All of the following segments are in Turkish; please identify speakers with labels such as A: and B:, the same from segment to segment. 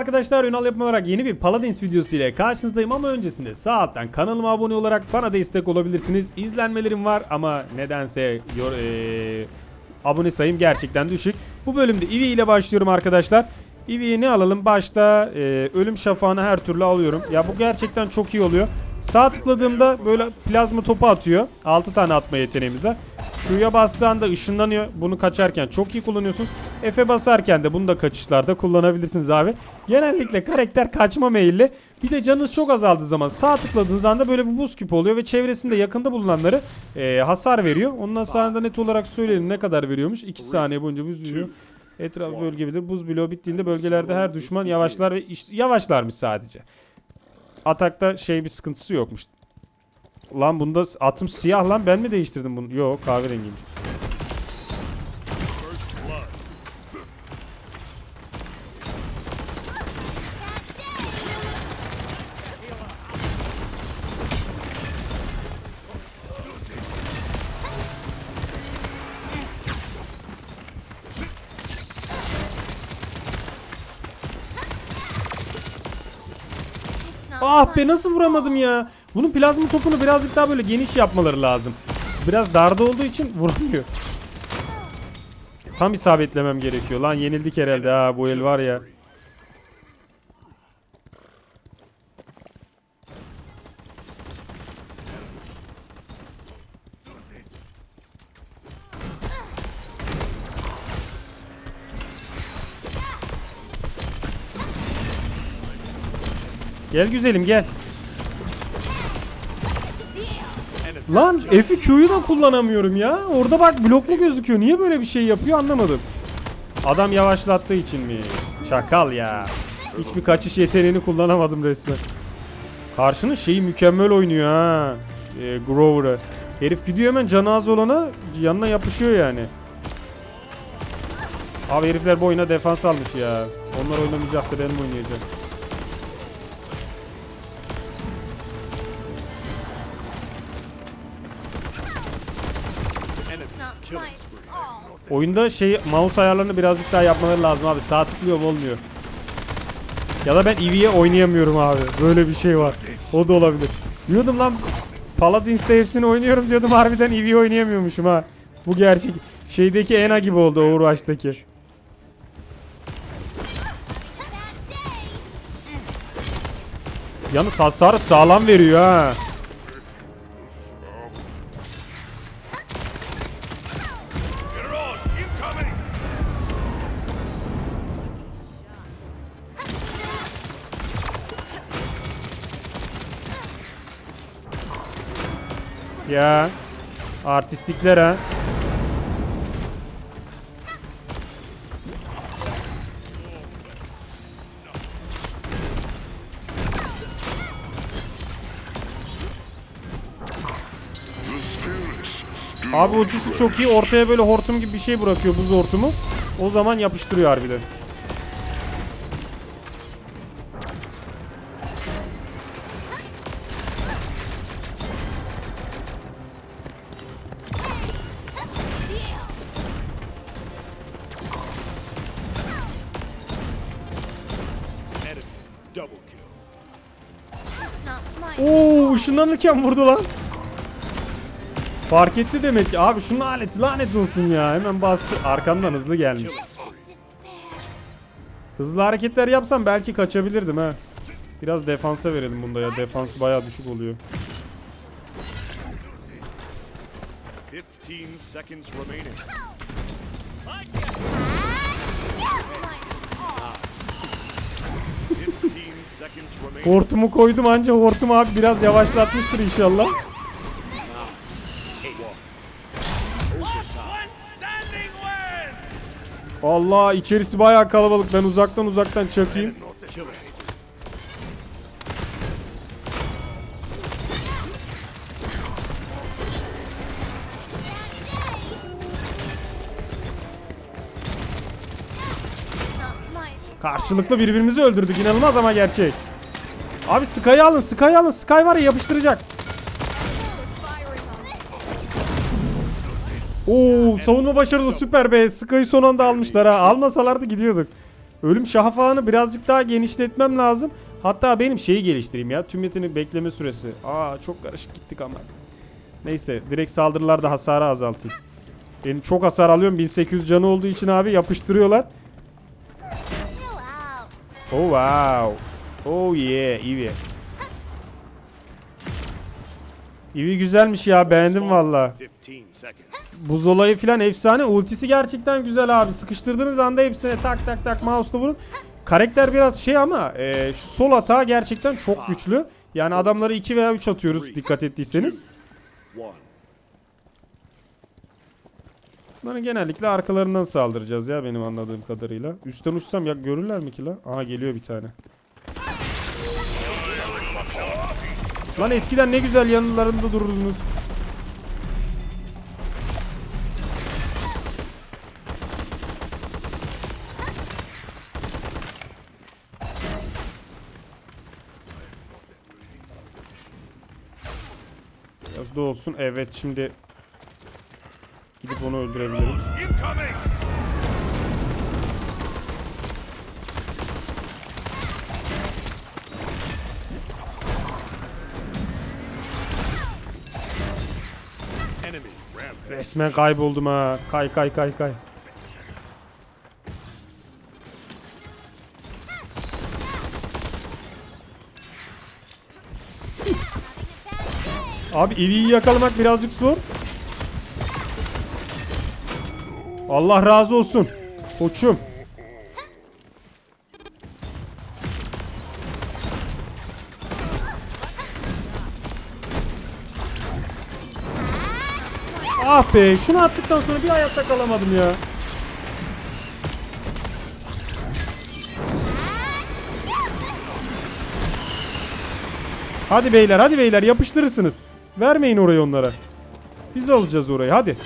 A: arkadaşlar Ünal yapım olarak yeni bir Paladins videosu ile karşınızdayım ama öncesinde sağ alttan kanalıma abone olarak bana destek olabilirsiniz. İzlenmelerim var ama nedense yor, eee, abone sayım gerçekten düşük. Bu bölümde Eevee ile başlıyorum arkadaşlar. Eevee'yi ne alalım? Başta eee, ölüm şafağını her türlü alıyorum. Ya bu gerçekten çok iyi oluyor. Sağ tıkladığımda böyle plazma topu atıyor. 6 tane atma yeteneğimiz var. Q'ya bastığı anda ışınlanıyor. Bunu kaçarken çok iyi kullanıyorsunuz. F'e basarken de bunu da kaçışlarda kullanabilirsiniz abi. Genellikle karakter kaçma meyilli. Bir de canınız çok azaldığı zaman sağ tıkladığınız anda böyle bir buz küpü oluyor ve çevresinde yakında bulunanları eee, hasar veriyor. Onun hasarını da net olarak söyleyelim ne kadar veriyormuş. 2 saniye boyunca buz veriyor. Etraf bölge bilir. Buz bloğu bittiğinde bölgelerde her düşman yavaşlar ve yavaşlarmış sadece. Atakta şey bir sıkıntısı yokmuş. Lan bunda atım siyah lan ben mi değiştirdim bunu? Yok kahverengiymiş. Ah be nasıl vuramadım ya? Bunun plazma topunu birazcık daha böyle geniş yapmaları lazım. Biraz darda olduğu için vuramıyor. Tam isabetlemem gerekiyor. Lan yenildik herhalde ha bu el var ya. Gel güzelim gel. Lan F'i Q'yu da kullanamıyorum ya. Orada bak bloklu gözüküyor. Niye böyle bir şey yapıyor anlamadım. Adam yavaşlattığı için mi? Çakal ya. Hiçbir kaçış yeteneğini kullanamadım resmen. Karşının şeyi mükemmel oynuyor ha. E, Grover'ı. Herif gidiyor hemen canı az olana yanına yapışıyor yani. Abi herifler bu oyuna defans almış ya. Onlar oynamayacaktı benim oynayacağım. Oyunda şey mouse ayarlarını birazcık daha yapmaları lazım abi. Sağ tıklıyorum olmuyor. Ya da ben Eevee'ye oynayamıyorum abi. Böyle bir şey var. O da olabilir. Diyordum lan Paladins'te hepsini oynuyorum diyordum harbiden Eevee oynayamıyormuşum ha. Bu gerçek. Şeydeki Ena gibi oldu Overwatch'taki. Yalnız hasarı sağlam veriyor ha. Ya artistlikler ha. Abi ultisi çok iyi. Ortaya böyle hortum gibi bir şey bırakıyor buz hortumu. O zaman yapıştırıyor harbiden. Oo ışınlanırken vurdu lan. Fark etti demek ki. Abi şunun aleti lanet olsun ya. Hemen bastı. Arkamdan hızlı gelmiş. Hızlı hareketler yapsam belki kaçabilirdim ha. Biraz defansa verelim bunda ya. Defans bayağı düşük oluyor. Hortumu koydum anca hortum abi biraz yavaşlatmıştır inşallah. Allah içerisi bayağı kalabalık. Ben uzaktan uzaktan çakayım. Karşılıklı birbirimizi öldürdük. İnanılmaz ama gerçek. Abi Sky'ı alın. Sky'ı alın. Sky var ya yapıştıracak. Oo savunma başarılı süper be. Sky'ı son anda almışlar ha. Almasalardı gidiyorduk. Ölüm şafağını birazcık daha genişletmem lazım. Hatta benim şeyi geliştireyim ya. Tüm yetenek bekleme süresi. Aa çok karışık gittik ama. Neyse direkt saldırılarda hasarı azaltayım. Benim çok hasar alıyorum. 1800 canı olduğu için abi yapıştırıyorlar. Oh wow. Oh yeah, Eevee. Eevee güzelmiş ya, beğendim valla.
B: 15 seconds.
A: Buz olayı filan efsane. Ultisi gerçekten güzel abi. Sıkıştırdığınız anda hepsine tak tak tak mouse'la vurun. Karakter biraz şey ama e, şu sol atağı gerçekten çok güçlü. Yani adamları 2 veya 3 atıyoruz dikkat ettiyseniz. Bunların genellikle arkalarından saldıracağız ya benim anladığım kadarıyla. Üstten uçsam ya görürler mi ki la? Aha geliyor bir tane. Lan eskiden ne güzel yanlarında dururdunuz. Biraz da olsun. Evet şimdi gidip onu öldürebilirim. Resmen kayboldum ha. Kay kay kay kay. Abi Eevee'yi yakalamak birazcık zor. Allah razı olsun. Koçum. Ah be şunu attıktan sonra bir hayatta kalamadım ya. Hadi beyler hadi beyler yapıştırırsınız. Vermeyin orayı onlara. Biz alacağız orayı hadi.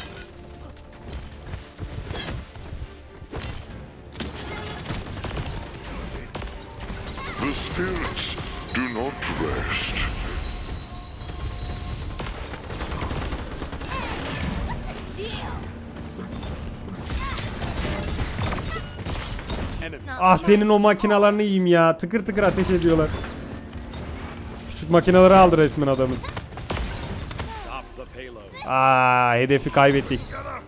A: Ah senin o makinalarını yiyeyim ya. Tıkır tıkır ateş ediyorlar. Küçük makineleri aldı resmen adamın. Aa hedefi kaybettik.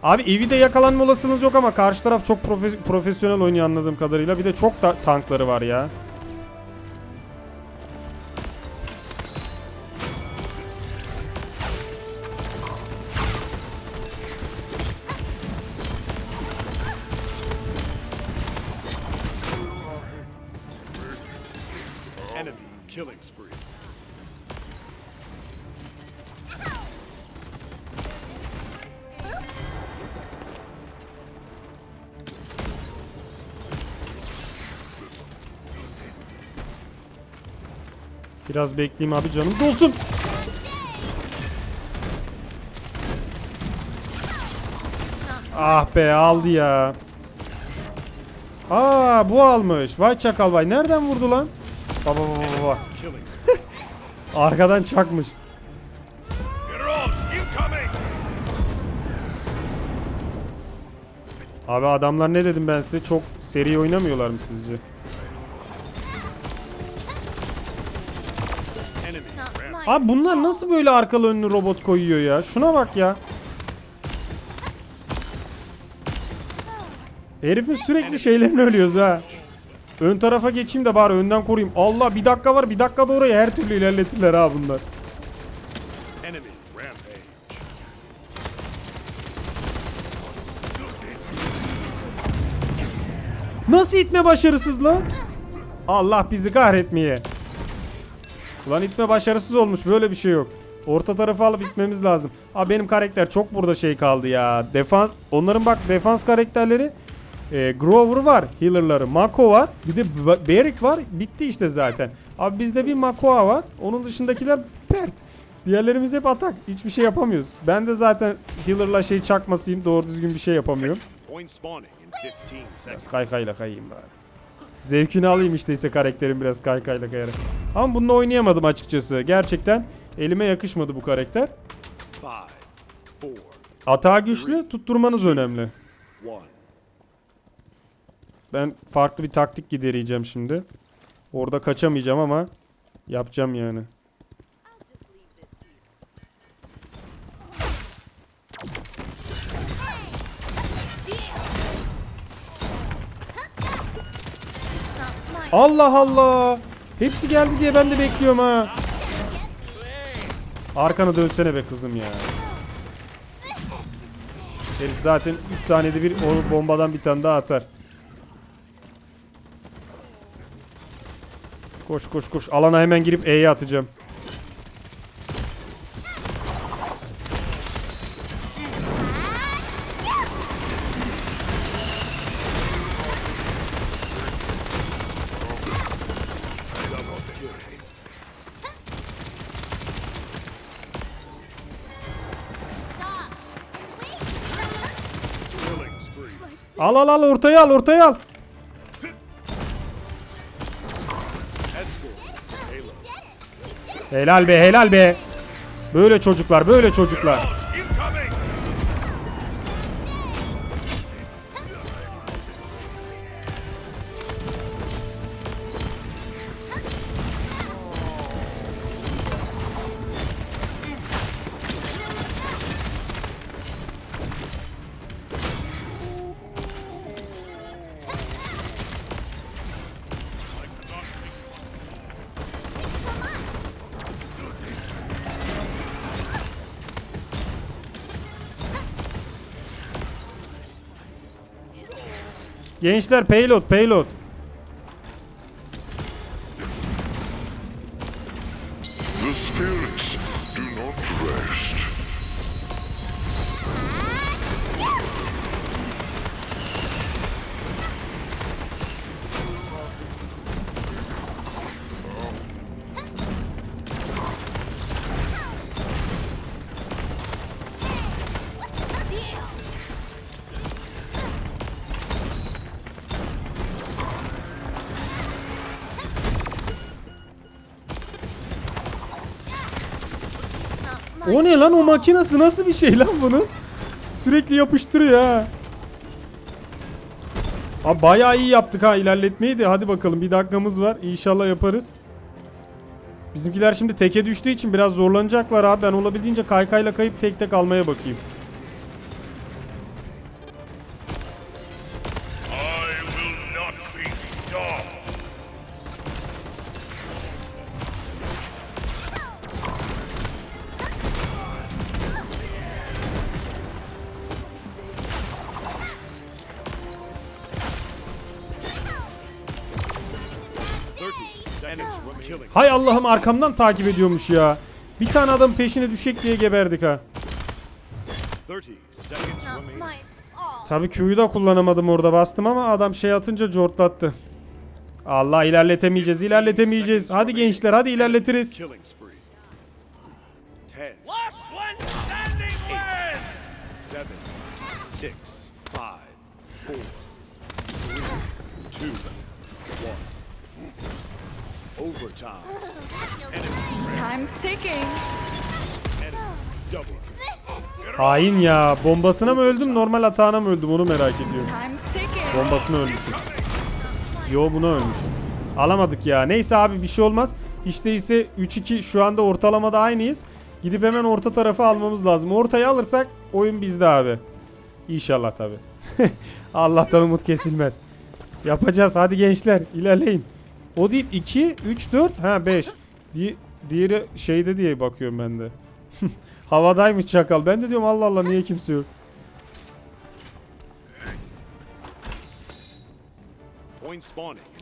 A: Abi evi de yakalanma olasılığınız yok ama karşı taraf çok profe- profesyonel oynuyor anladığım kadarıyla. Bir de çok da tankları var ya.
B: Killing spree.
A: Biraz bekleyeyim abi canım dolsun. Ah be aldı ya. Aa bu almış. Vay çakal vay. Nereden vurdu lan? Baba baba baba. Arkadan çakmış. Abi adamlar ne dedim ben size? Çok seri oynamıyorlar mı sizce? Abi bunlar nasıl böyle arkalı önlü robot koyuyor ya? Şuna bak ya. Herifin sürekli şeylerini ölüyoruz ha. Ön tarafa geçeyim de bari önden koruyayım. Allah bir dakika var bir dakika da orayı her türlü ilerletirler ha bunlar. Nasıl itme başarısız lan? Allah bizi kahretmeye. Ulan itme başarısız olmuş böyle bir şey yok. Orta tarafı alıp itmemiz lazım. Abi benim karakter çok burada şey kaldı ya. Defans, onların bak defans karakterleri e, Grover var, healer'ları, Mako var, bir de Beric var. Bitti işte zaten. Abi bizde bir Makoa var. Onun dışındakiler pert. Diğerlerimiz hep atak. Hiçbir şey yapamıyoruz. Ben de zaten healer'la şey çakmasıyım. Doğru düzgün bir şey yapamıyorum.
B: Point spawning in 15 seconds.
A: Biraz kaykayla kayayım bari. Zevkini alayım işte ise karakterin biraz kaykayla kayarak. Ama bununla oynayamadım açıkçası. Gerçekten elime yakışmadı bu karakter. Atağı güçlü, tutturmanız önemli. Ben farklı bir taktik gidereceğim şimdi. Orada kaçamayacağım ama yapacağım yani. Allah Allah. Hepsi geldi diye ben de bekliyorum ha. Arkana dönsene be kızım ya. Herif zaten 3 saniyede bir o bombadan bir tane daha atar. Koş koş koş. Alana hemen girip E'ye atacağım. Al al al ortaya al ortaya al. Helal be helal be. Böyle çocuklar böyle çocuklar. Gençler payload payload.
C: The spirits do not rest.
A: O ne lan o makinası nasıl bir şey lan bunu? Sürekli yapıştırıyor ha. Abi bayağı iyi yaptık ha ilerletmeyi de hadi bakalım bir dakikamız var İnşallah yaparız. Bizimkiler şimdi teke düştüğü için biraz zorlanacaklar abi ben olabildiğince kaykayla kayıp tek tek almaya bakayım. Allah'ım arkamdan takip ediyormuş ya. Bir tane adam peşine düşecek diye geberdik ha. Tabii Q'yu da kullanamadım orada bastım ama adam şey atınca cortlattı. Allah ilerletemeyeceğiz ilerletemeyeceğiz. Hadi gençler hadi ilerletiriz.
B: Overtime.
D: Time's ticking.
A: Hain ya. Bombasına mı öldüm normal atağına mı öldüm onu merak ediyorum. Bombasına ölmüşüm. Yo buna ölmüşüm. Alamadık ya. Neyse abi bir şey olmaz. Hiç değilse 3-2 şu anda ortalamada aynıyız. Gidip hemen orta tarafı almamız lazım. Ortayı alırsak oyun bizde abi. İnşallah tabi. Allah'tan umut kesilmez. Yapacağız hadi gençler ilerleyin. O değil 2, 3, 4, ha 5. Di diğeri şeyde diye bakıyorum ben de. Havadaymış çakal. Ben de diyorum Allah Allah niye kimse yok.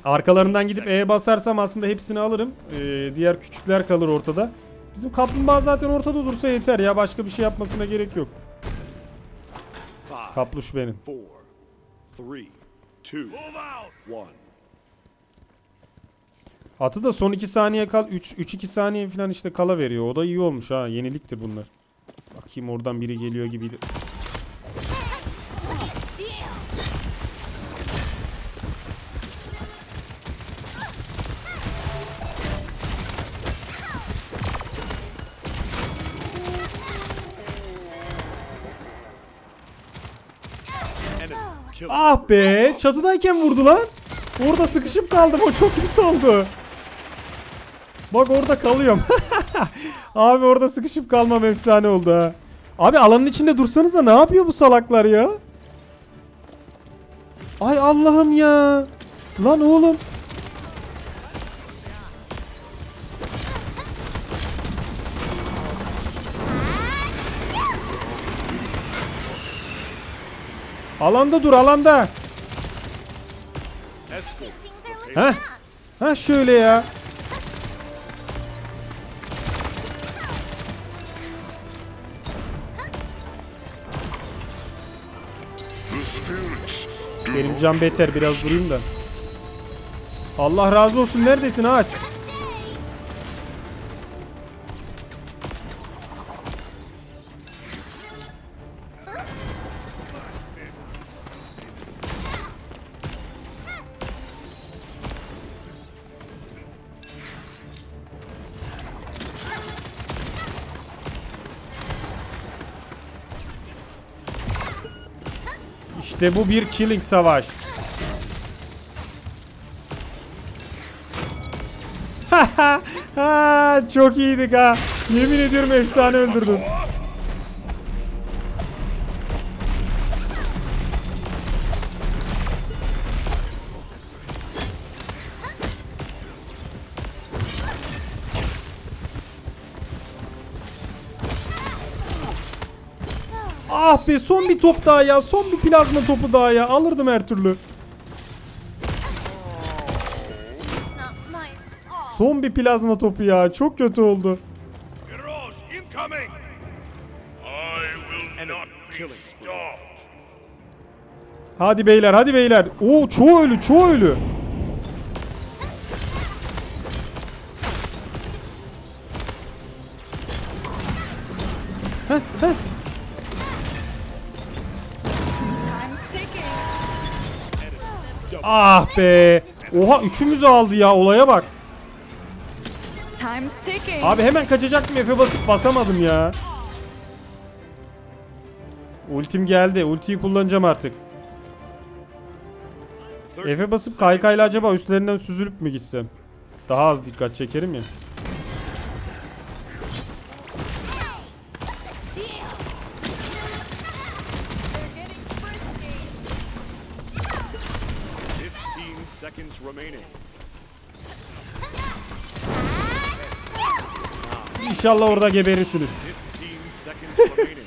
A: Arkalarından gidip E basarsam aslında hepsini alırım. Ee, diğer küçükler kalır ortada. Bizim kaplumbağa zaten ortada dursa yeter ya. Başka bir şey yapmasına gerek yok. Kapluş benim.
B: Four. Three. Two. Move out. One.
A: Atı da son 2 saniye kal 3 3 2 saniye falan işte kala veriyor. O da iyi olmuş ha. Yeniliktir bunlar. Bakayım oradan biri geliyor gibiydi. Ah be çatıdayken vurdu lan. Orada sıkışıp kaldım o çok kötü oldu. Bak orada kalıyorum. Abi orada sıkışıp kalmam efsane oldu ha. Abi alanın içinde dursanıza ne yapıyor bu salaklar ya? Ay Allah'ım ya. Lan oğlum. Alanda dur alanda. Heh. Ha şöyle ya. Benim can beter biraz durayım da. Allah razı olsun neredesin ağaç? İşte bu bir killing savaş. çok iyiydik ha. Yemin ediyorum efsane öldürdüm. Ah be son bir top daha ya. Son bir plazma topu daha ya. Alırdım her türlü. Son bir plazma topu ya. Çok kötü oldu. Hadi beyler hadi beyler. Oo çoğu ölü çoğu ölü. Heh, heh. Ah be. Oha üçümüzü aldı ya olaya bak. Abi hemen kaçacaktım F'e basıp basamadım ya. Ultim geldi. Ultiyi kullanacağım artık. F'e basıp kaykayla acaba üstlerinden süzülüp mü gitsem? Daha az dikkat çekerim ya.
B: Seconds remaining.
A: İnşallah orada geberirsiniz.
B: 15 seconds remaining.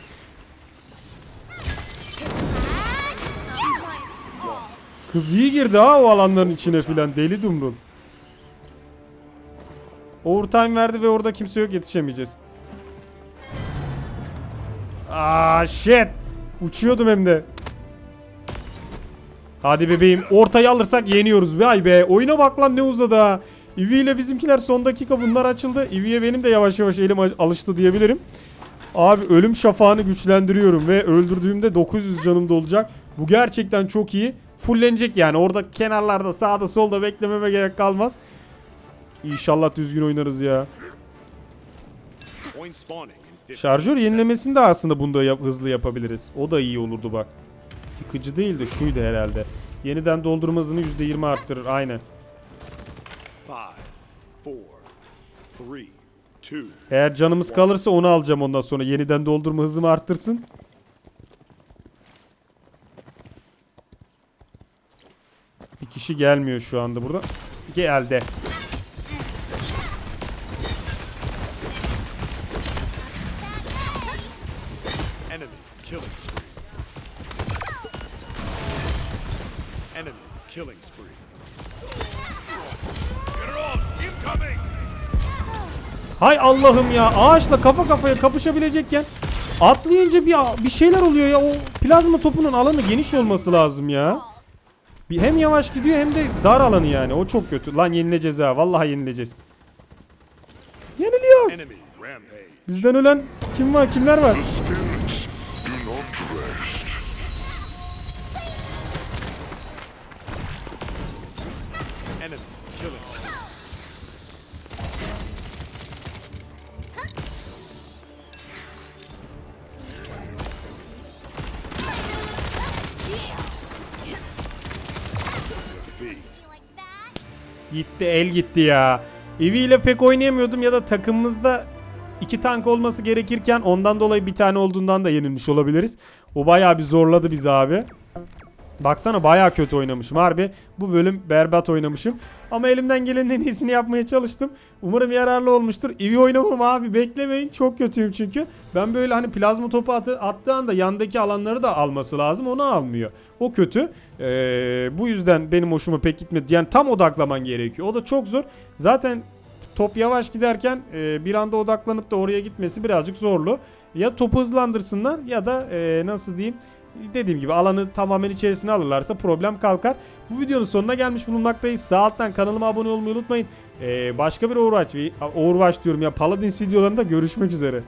A: Kız iyi girdi ha o alanların içine filan. Deli dumrul. Overtime verdi ve orada kimse yok yetişemeyeceğiz. Aa shit. Uçuyordum hem de. Hadi bebeğim. Ortayı alırsak yeniyoruz. Vay be. Oyuna bak lan ne uzadı ha. Eevee ile bizimkiler son dakika bunlar açıldı. Eevee'ye benim de yavaş yavaş elim alıştı diyebilirim. Abi ölüm şafağını güçlendiriyorum ve öldürdüğümde 900 canım da olacak. Bu gerçekten çok iyi. Fullenecek yani. Orada kenarlarda sağda solda beklememe gerek kalmaz. İnşallah düzgün oynarız ya.
B: Point spawning in 15
A: Şarjör yenilemesini de aslında bunda yap- hızlı yapabiliriz. O da iyi olurdu bak. Yıkıcı değil de şuydu herhalde. Yeniden doldurma hızını %20 arttırır. Aynen.
B: 5, 4, 3, 2,
A: Eğer canımız kalırsa onu alacağım ondan sonra. Yeniden doldurma hızımı arttırsın. Bir kişi gelmiyor şu anda burada. Geldi.
B: Killing spree.
A: Hay Allah'ım ya. Ağaçla kafa kafaya kapışabilecekken atlayınca bir bir şeyler oluyor ya. O plazma topunun alanı geniş olması lazım ya. Bir hem yavaş gidiyor hem de dar alanı yani. O çok kötü. Lan yenileceğiz ha. Vallahi yenileceğiz. Yeniliyoruz. Bizden ölen kim var? Kimler var?
B: cannon. Kill it.
A: Gitti el gitti ya. Evi ile pek oynayamıyordum ya da takımımızda iki tank olması gerekirken ondan dolayı bir tane olduğundan da yenilmiş olabiliriz. O bayağı bir zorladı bizi abi. Baksana bayağı kötü oynamışım harbi. Bu bölüm berbat oynamışım. Ama elimden gelenin en iyisini yapmaya çalıştım. Umarım yararlı olmuştur. İyi oynamam abi beklemeyin. Çok kötüyüm çünkü. Ben böyle hani plazma topu atı, attığı anda yandaki alanları da alması lazım. Onu almıyor. O kötü. Ee, bu yüzden benim hoşuma pek gitmedi. Yani tam odaklaman gerekiyor. O da çok zor. Zaten top yavaş giderken e, bir anda odaklanıp da oraya gitmesi birazcık zorlu. Ya topu hızlandırsınlar ya da e, nasıl diyeyim dediğim gibi alanı tamamen içerisine alırlarsa problem kalkar. Bu videonun sonuna gelmiş bulunmaktayız. Sağ alttan kanalıma abone olmayı unutmayın. E, başka bir Overwatch, Overwatch diyorum ya Paladins videolarında görüşmek üzere.